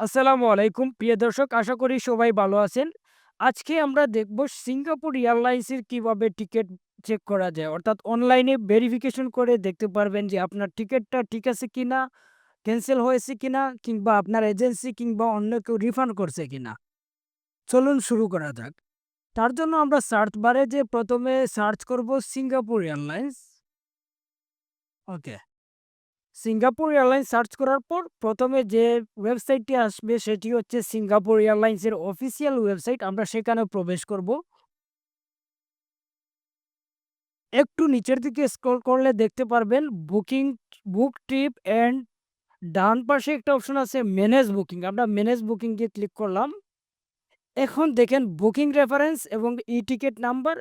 আসসালামু আলাইকুম। প্রিয় দর্শক, আশা করি সবাই ভালো আছেন। আজকে আমরা দেখব সিঙ্গাপুর এয়ারলাইন্সের কীভাবে টিকিট চেক করা যায়। অর্থাৎ অনলাইনে ভেরিফিকেশন করে দেখতে পারবেন যে আপনার টিকিটটা ঠিক আছে কিনা, ক্যান্সেল হয়েছে কিনা, কিংবা আপনার এজেন্সি কিংবা অন্য কেউ রিফান্ড করছে কিনা। চলুন শুরু করা যাক। তার জন্য আমরা সার্চ বারে যে প্রথমে সার্চ করব Singapore airlines. Okay. Singapore airlines search করার পর প্রথমে যে ওয়েবসাইটটি আসবে সেটি হচ্ছে সিঙ্গাপুর এয়ারলাইন্সের অফিসিয়াল ওয়েবসাইট আমরা সেখানে প্রবেশ করব। একটু নিচের দিকে স্ক্রল করলে দেখতে পারবেন বুকিং বুক ট্রিপ অ্যান্ড ডান পাশে একটা অপশন আছে ম্যানেজ বুকিং আমরা ম্যানেজ বুকিংয়ে ক্লিক করলাম। এখন দেখেন বুকিং রেফারেন্স এবং ই টিকিট নাম্বার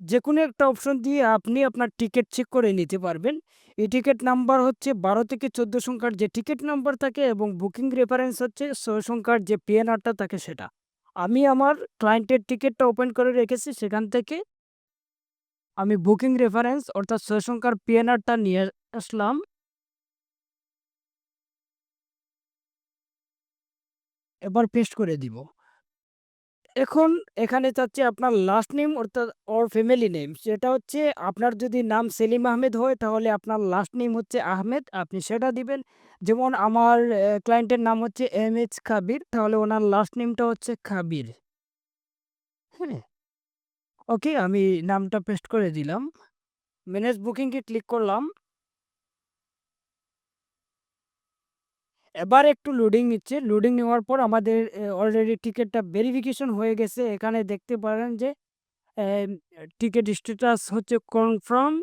যে কোনো একটা অপশন দিয়ে আপনি আপনার টিকিট চেক করে নিতে পারবেন। এই টিকিট নাম্বার হচ্ছে বারো থেকে চোদ্দ সংখ্যার যে টিকিট নাম্বার থাকে এবং বুকিং রেফারেন্স হচ্ছে ছয় সংখ্যার যে পিএনআরটা থাকে সেটা। আমি আমার ক্লায়েন্টের টিকিটটা ওপেন করে রেখেছি, সেখান থেকে আমি বুকিং রেফারেন্স অর্থাৎ ছয় সংখ্যার পিএনআরটা নিয়ে আসলাম। এবার পেস্ট করে দিব। এখন এখানে চাচ্ছি আপনার লাস্ট নেম অর্থাৎ ওর ফ্যামিলি নেম সেটা হচ্ছে আপনার যদি নাম সেলিম আহমেদ হয়, তাহলে আপনার লাস্ট নেম হচ্ছে আহমেদ, আপনি সেটা দিবেন। যেমন আমার ক্লায়েন্টের নাম হচ্ছে এম এইচ খাবির, তাহলে ওনার লাস্ট নেমটা হচ্ছে খাবির। হ্যাঁ? ওকে আমি নামটা পেস্ট করে দিলাম। ম্যানেজ বুকিংকে ক্লিক করলাম। এবার একটু লোডিং নিচ্ছে। লোডিং নেওয়ার পর আমাদের অলরেডি টিকিটটা ভেরিফিকেশন হয়ে গেছে। এখানে দেখতে পারেন যে টিকিট স্ট্যাটাস হচ্ছে কনফার্ম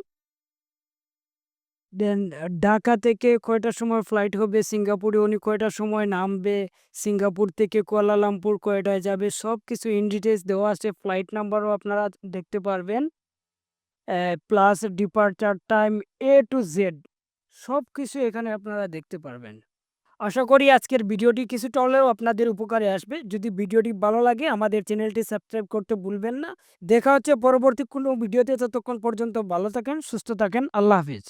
দেন ঢাকা থেকে কয়টার সময় ফ্লাইট হবে, সিঙ্গাপুরে উনি কয়টার সময় নামবে, সিঙ্গাপুর থেকে কুয়ালালামপুর কয়টায় যাবে সব কিছু ইন ডিটেলস দেওয়া আছে। ফ্লাইট নাম্বারও আপনারা দেখতে পারবেন। Plus departure time A to Z সব কিছু এখানে আপনারা দেখতে পারবেন। আশা করি আজকের ভিডিওটি কিছুটা হলেও আপনাদের উপকারে আসবে। যদি ভিডিওটি ভালো লাগে আমাদের চ্যানেলটি সাবস্ক্রাইব করতে ভুলবেন না। দেখা হচ্ছে পরবর্তী কোনো ভিডিওতে, ততক্ষণ পর্যন্ত ভালো থাকেন, সুস্থ থাকেন। আল্লাহ হাফিজ।